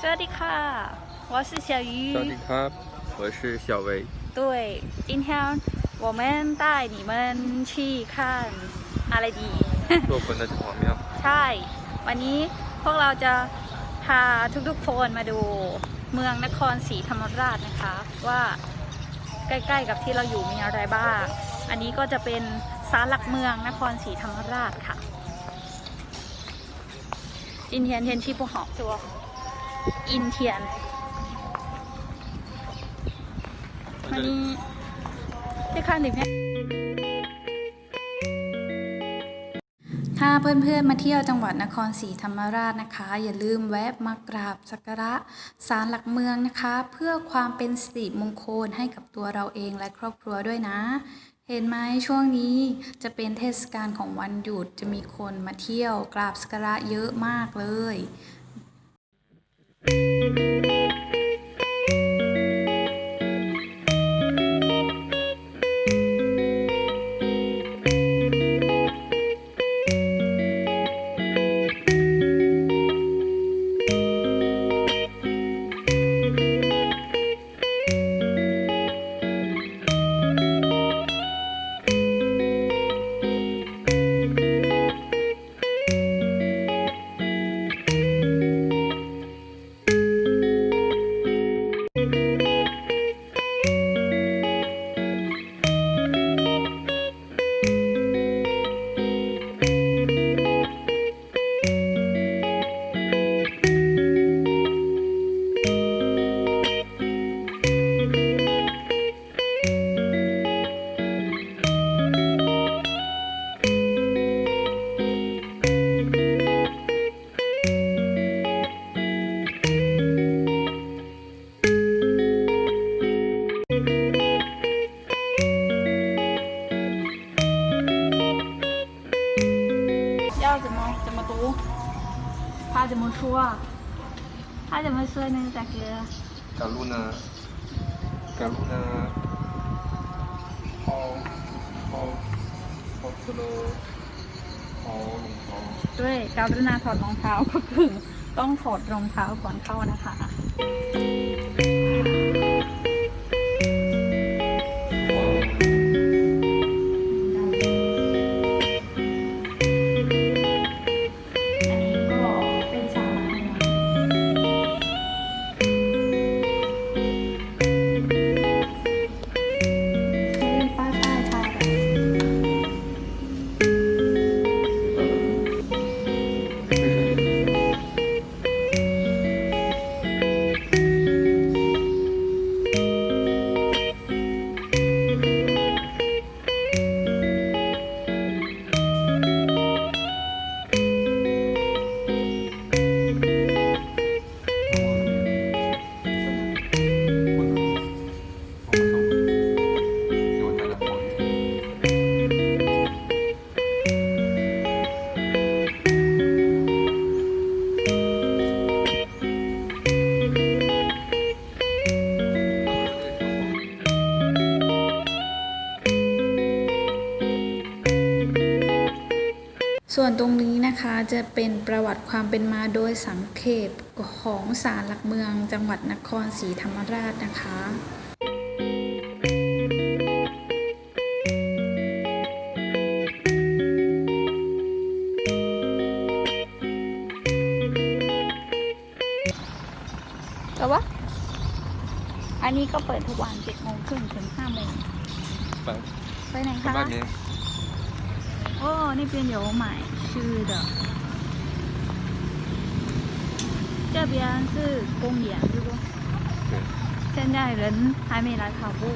สวัสดีค่ะ我是小鱼สวัสดีครับ我是小维对今天我们带你们去看อะไรดี 洛坤的城隍庙 ใช่ วันนี้พวกเราจะพาทุกๆคนมาดูเมืองนครศรีธรรมราชนะคะ ว่าใกล้ๆกับที่เราอยู่มีอะไรบ้าง อันนี้ก็จะเป็นศาลหลักเมืองนครศรีธรรมราชค่ะ今天天气不好是不 อินเทียนวันนี้ได้ข้างหนึ่งแม่ถ้าเพื่อนๆมาเที่ยวจังหวัดนครศรีธรรมราชนะคะ อย่าลืมแวะมากราบสักการะศาลหลักเมืองนะคะ เพื่อความเป็นสิริมงคลให้กับตัวเราเองและครอบครัวด้วยนะ เห็นไหมช่วงนี้จะเป็นเทศกาลของวันหยุดจะมีคนมาเที่ยวกราบสักการะเยอะมากเลย Música 要怎么怎么读？他怎么说？他怎么说呢，大哥？การุณาการุณาเอาเอาเอาเทโลเอาหลวงพ่อ ด้วยการุณาถอดรองเท้าก็คือต้องถอดรองเท้าก่อนเข้านะคะ ส่วนตรงนี้นะคะจะเป็นประวัติความเป็นมาโดยสังเขปของศาลหลักเมืองจังหวัดนครศรีธรรมราชนะคะแต่ว่าอันนี้ก็เปิดทุกวัน7โมงครึ่งถึง5โมงไปไปไหนไปคะบ้านนี้ 哦，那边有买吃的。这边是公园，是不？对现在人还没来跑步。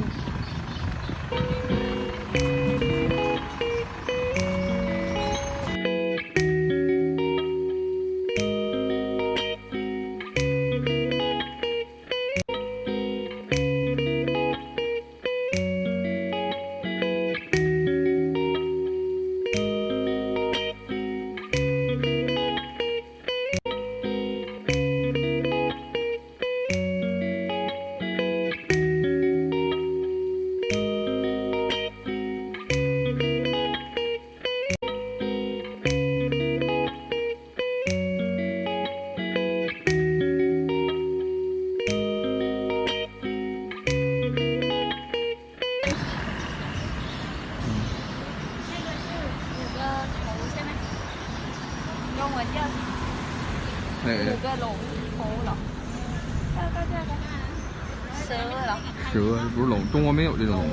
五个龙头了。这个这个蛇了，蛇不是龙，中国没有这种龙。